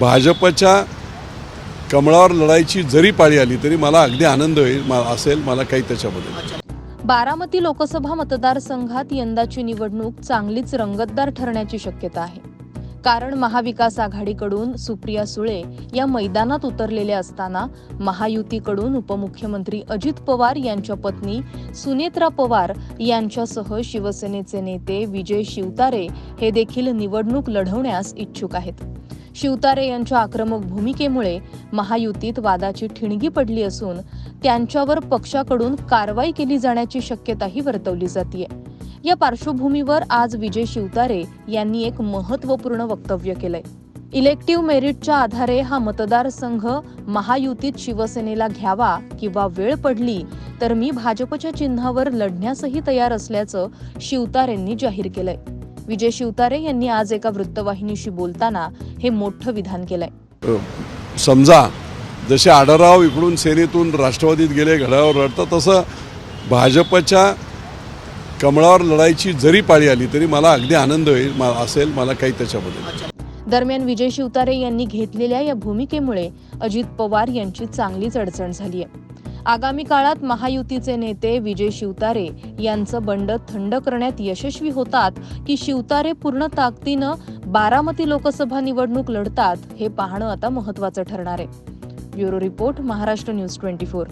भाजपच्या कमळावर लढायची जरी पाळी आली तरी मला अगदी आनंद होईल मला असेल मला काही त्याच्यामध्ये बारामती लोकसभा मतदारसंघात यंदाची निवडणूक चांगलीच रंगतदार ठरण्याची शक्यता आहे. कारण महाविकास आघाडीकडून सुप्रिया सुळे या मैदानात उतरलेले असताना महायुतीकडून उपमुख्यमंत्री अजित पवार यांच्या पत्नी सुनेत्रा पवार यांच्यासह शिवसेनेचे नेते विजय शिवतारे हे देखील निवडणूक लढवण्यास इच्छुक आहेत. शिवतारे यांच्या आक्रमक भूमिकेमुळे महायुतीत वादाची ठिणगी पडली असून त्यांच्यावर पक्षाकडून कारवाई केली जाण्याची शक्यताही वर्तवली जाते या पार्श्वभूमीवर आज विजय शिवतारे यांनी एक महत्त्वपूर्ण वक्तव्य केलंय. इलेक्टिव्ह मेरिटच्या आधारे हा मतदारसंघ महायुतीत शिवसेनेला घ्यावा किंवा वेळ पडली तर मी भाजपच्या चिन्हावर लढण्यासही तयार असल्याचं शिवतारेंनी जाहीर केलंय. विजय शिवतारे यांनी आज एका वृत्तवाहिनीशी बोलताना हे मोठं विधान केलंय. समजा जसे आढळराव इकडून सेनेतून राष्ट्रवादीत गेले घड्यावर लढतं तसं भाजपच्या कमळावर लढायची जरी पाळी आली तरी मला अगदी आनंद होईल असेल मला काही त्याच्यामध्ये दरम्यान विजय शिवतारे यांनी घेतलेल्या या भूमिकेमुळे अजित पवार यांची चांगलीच अडचण झाली आहे आगामी काळात महायुतीचे नेते विजय शिवतारे यांचं बंड थंड करण्यात यशस्वी होतात की शिवतारे पूर्ण ताकदीनं बारामती लोकसभा निवडणूक लढतात हे पाहणं आता महत्वाचं ठरणार आहे. Bureau report Maharashtra news twenty four.